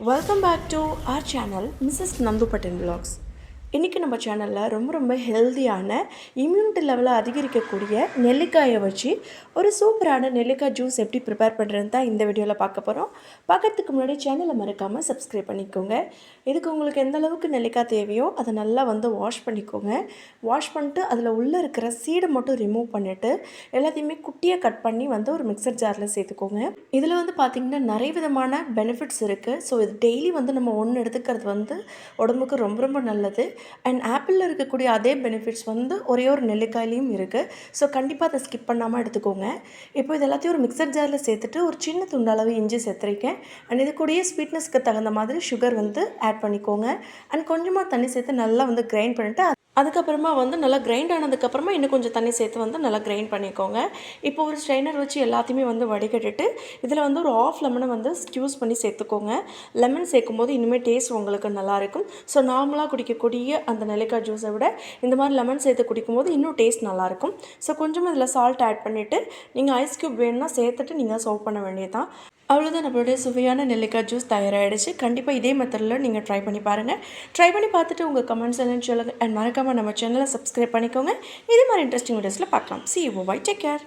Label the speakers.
Speaker 1: Welcome back to our channel Mrs. Nandu Patil Blogs. இன்றைக்கி நம்ம சேனலில் ரொம்ப ரொம்ப ஹெல்த்தியான இம்யூனிட்டி லெவலை அதிகரிக்கக்கூடிய நெல்லிக்காயை வச்சு ஒரு சூப்பரான நெல்லிக்காய் ஜூஸ் எப்படி ப்ரிப்பேர் பண்ணுறதுன்னு தான் இந்த வீடியோவில் பார்க்க போகிறோம் பார்க்கறதுக்கு முன்னாடி சேனலை மறக்காமல் சப்ஸ்கிரைப் பண்ணிக்கோங்க. இதுக்கு உங்களுக்கு எந்த அளவுக்கு நெல்லிக்காய் தேவையோ அதை நல்லா வந்து வாஷ் பண்ணிக்கோங்க. வாஷ் பண்ணிட்டு அதில் உள்ளே இருக்கிற சீடை மட்டும் ரிமூவ் பண்ணிவிட்டு எல்லாத்தையுமே குட்டியாக கட் பண்ணி வந்து ஒரு மிக்சர் ஜாரில் சேர்த்துக்கோங்க. இதில் வந்து பார்த்திங்கன்னா நிறைய விதமான பெனிஃபிட்ஸ் இருக்குது ஸோ இது டெய்லி வந்து நம்ம ஒன்று எடுத்துக்கிறது வந்து உடம்புக்கு ரொம்ப ரொம்ப நல்லது. அண்ட் ஆப்பிளில் இருக்கக்கூடிய அதே பெனிஃபிட்ஸ் வந்து ஒரே ஒரு நெல்லிக்காயிலையும் இருக்குது ஸோ கண்டிப்பாக அதை ஸ்கிப் பண்ணாமல் எடுத்துக்கோங்க. இப்போ இது எல்லாத்தையும் ஒரு மிக்சர் ஜாரில் சேர்த்துட்டு ஒரு சின்ன துண்டளவு இஞ்சி சேர்த்துருக்கேன். அண்ட் இது கூடயே ஸ்வீட்னஸ்க்கு தகுந்த மாதிரி சுகர் வந்து ஆட் பண்ணிக்கோங்க. அண்ட் கொஞ்சமாக தண்ணி சேர்த்து நல்லா வந்து கிரைண்ட் பண்ணிவிட்டு அதுக்கப்புறமா வந்து நல்லா கிரைண்ட் ஆனதுக்கப்புறமா இன்னும் கொஞ்சம் தண்ணி சேர்த்து வந்து நல்லா கிரைண்ட் பண்ணிக்கோங்க. இப்போ ஒரு ஸ்ட்ரைனர் வச்சு எல்லாத்தையுமே வந்து வடிகட்டிட்டு இதில் வந்து ஒரு ஆஃப் லெமனை வந்து ஸ்க்யூஸ் பண்ணி சேர்த்துக்கோங்க. லெமன் சேர்க்கும் போது இனிமேல் டேஸ்ட் உங்களுக்கு நல்லாயிருக்கும் ஸோ நார்மலாக குடிக்கக்கூடிய அந்த நெல்லிக்காய் ஜூஸை விட இந்த மாதிரி லெமன் சேர்த்து குடிக்கும்போது இன்னும் டேஸ்ட் நல்லாயிருக்கும் ஸோ கொஞ்சமாக இதில் சால்ட் ஆட் பண்ணிவிட்டு நீங்கள் ஐஸ் க்யூப் வேணும்னா சேர்த்துட்டு நீங்கள் சர்வ் பண்ண வேண்டியது தான் அவ்வளோதான் நம்மளுடைய சுவையான நெல்லிக்காய் ஜூஸ் தயாராகிடுச்சு கண்டிப்பாக இதே மெத்தடில் நீங்கள் ட்ரை பண்ணி பாருங்கள் ட்ரை பண்ணி பார்த்துட்டு உங்கள் கமெண்ட்ஸ் என்னன்னு சொல்லுங்கள் அண்ட் மறக்காமல் நம்ம சேனலை சப்ஸ்கிரைப் பண்ணிக்கோங்க. இதே மாதிரி இன்ட்ரெஸ்டிங் வீடியோஸில் பார்க்கலாம். சி ஓ பை டேக் கேர்